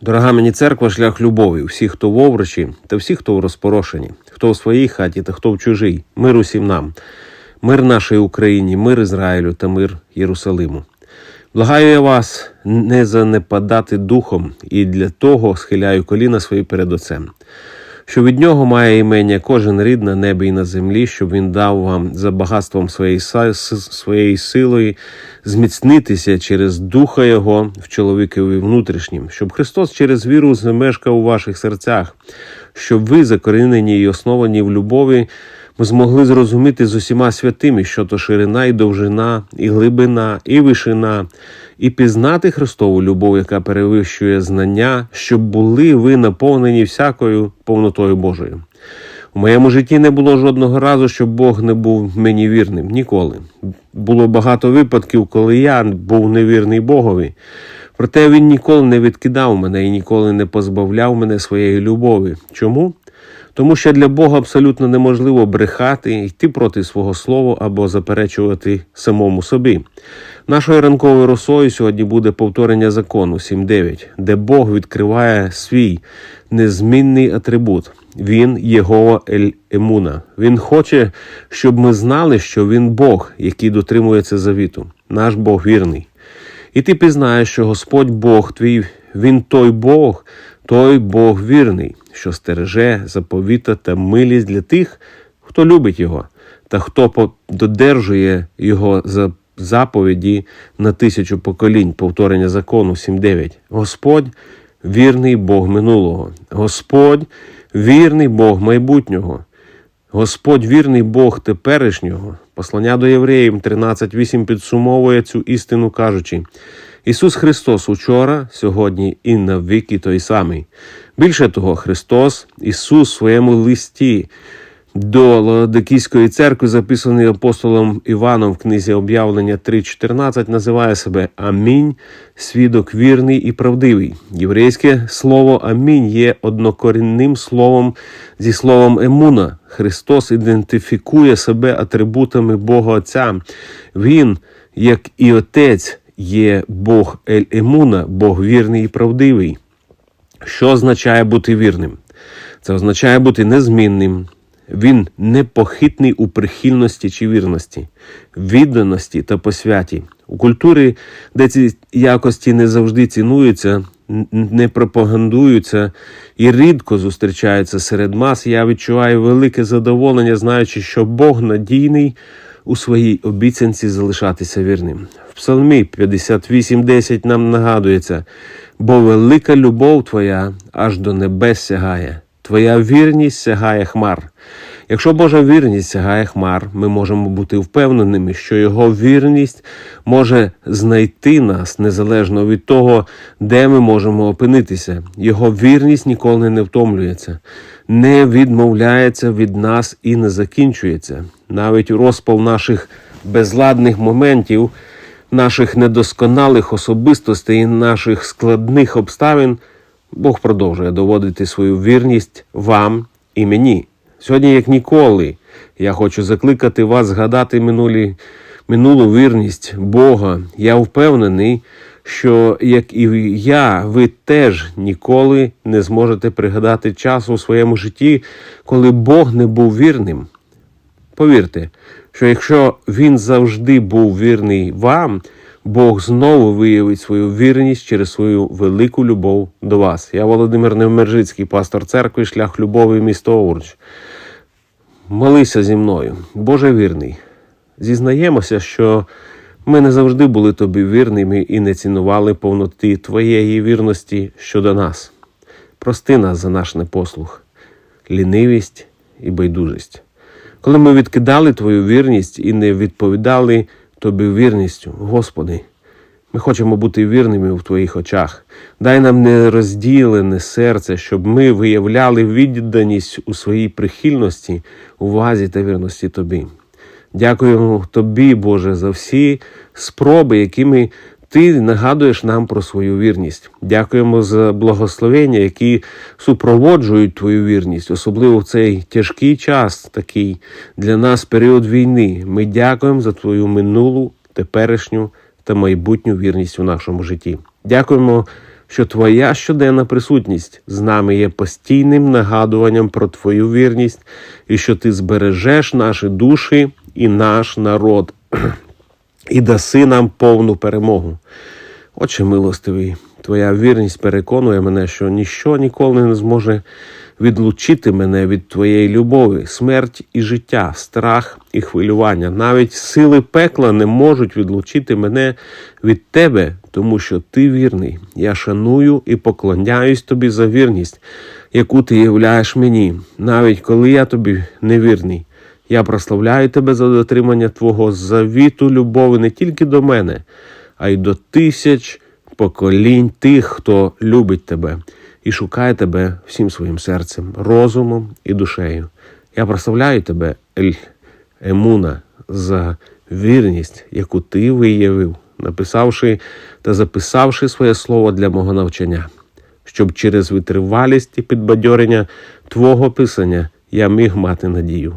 Дорога мені церква, шлях любові, всі, хто в оврочі, та всі, хто в розпорошенні, хто в своїй хаті та хто в чужій, мир усім нам, мир нашій Україні, мир Ізраїлю та мир Єрусалиму. Благаю я вас не занепадати духом, і для того схиляю коліна свої перед Отцем, що від нього має імення кожен рід на небі і на землі, щоб він дав вам за багатством своєї, своєї силою зміцнитися через духа Його в чоловікові внутрішнім, щоб Христос через віру замешкав у ваших серцях, щоб ви, закорінені і основані в любові, ми змогли зрозуміти з усіма святими, що то ширина і довжина, і глибина, і вишина, і пізнати Христову любов, яка перевищує знання, щоб були ви наповнені всякою повнотою Божою. У моєму житті не було жодного разу, щоб Бог не був мені вірним. Ніколи. Було багато випадків, коли я був невірний Богові. Проте він ніколи не відкидав мене і ніколи не позбавляв мене своєї любові. Чому? Тому що для Бога абсолютно неможливо брехати, йти проти свого слова або заперечувати самому собі. Нашою ранковою росою сьогодні буде повторення закону 7.9, де Бог відкриває свій незмінний атрибут. Він Єгова Ель Емуна. Він хоче, щоб ми знали, що він Бог, який дотримується завіту. Наш Бог вірний. І ти пізнаєш, що Господь Бог твій, Він той Бог, той Бог вірний, що стереже заповіта та милість для тих, хто любить Його, та хто додержує Його за заповіді на тисячу поколінь, повторення закону 7.9. Господь вірний Бог минулого, Господь вірний Бог майбутнього. Господь вірний Бог теперішнього. Послання до євреїв 13.8 підсумовує цю істину, кажучи: Ісус Христос учора, сьогодні і навіки той самий. Більше того, Христос, Ісус в своєму листі до Лаодикійської церкви, записаний апостолом Іваном в книзі об'явлення 3.14, називає себе Амінь, свідок вірний і правдивий. Єврейське слово Амінь є однокорінним словом зі словом Емуна. Христос ідентифікує себе атрибутами Бога Отця. Він, як і Отець, є Бог Ель Емуна, Бог вірний і правдивий. Що означає бути вірним? Це означає бути незмінним. Він непохитний у прихильності чи вірності, відданості та посвяті. У культурі, де ці якості не завжди цінуються, не пропагандуються і рідко зустрічаються серед мас, я відчуваю велике задоволення, знаючи, що Бог надійний у своїй обіцянці залишатися вірним. В Псалмі 58.10 нам нагадується, бо велика любов твоя аж до небес сягає, твоя вірність сягає хмар. Якщо Божа вірність сягає хмар, ми можемо бути впевненими, що Його вірність може знайти нас незалежно від того, де ми можемо опинитися. Його вірність ніколи не втомлюється, не відмовляється від нас і не закінчується. Навіть у розпал наших безладних моментів, наших недосконалих особистостей і наших складних обставин, Бог продовжує доводити свою вірність вам і мені. Сьогодні, як ніколи, я хочу закликати вас згадати минулі, минулу вірність Бога. Я впевнений, що, як і я, ви теж ніколи не зможете пригадати часу у своєму житті, коли Бог не був вірним. Повірте, що якщо він завжди був вірний вам, Бог знову виявить свою вірність через свою велику любов до вас. Я Володимир Невмержицький, пастор церкви, шлях любові, місто Овруч. Молися зі мною, Боже вірний. Зізнаємося, що ми не завжди були тобі вірними і не цінували повноти Твоєї вірності щодо нас. Прости нас за наш непослух, лінивість і байдужість. Коли ми відкидали Твою вірність і не відповідали Тобі вірністю, Господи, ми хочемо бути вірними в Твоїх очах. Дай нам нерозділене серце, щоб ми виявляли відданість у своїй прихильності, увазі та вірності Тобі. Дякуємо Тобі, Боже, за всі спроби, якими Ти нагадуєш нам про свою вірність. Дякуємо за благословення, які супроводжують Твою вірність, особливо в цей тяжкий час, такий для нас період війни. Ми дякуємо за Твою минулу, теперішню та майбутню вірність у нашому житті. Дякуємо що Твоя щоденна присутність з нами є постійним нагадуванням про Твою вірність і що Ти збережеш наші душі і наш народ і даси нам повну перемогу. Отче милостивий, Твоя вірність переконує мене, що ніщо ніколи не зможе відлучити мене від Твоєї любові, смерть і життя, страх і хвилювання. Навіть сили пекла не можуть відлучити мене від Тебе, тому що Ти вірний. Я шаную і поклоняюсь Тобі за вірність, яку Ти являєш мені, навіть коли я тобі невірний. Я прославляю тебе за дотримання Твого завіту любові не тільки до мене, а й до тисяч поколінь тих, хто любить тебе і шукає тебе всім своїм серцем, розумом і душею. Я прославляю тебе, Ель Емуна, за вірність, яку ти виявив, написавши та записавши своє слово для мого навчання, щоб через витривалість і підбадьорення Твого писання я міг мати надію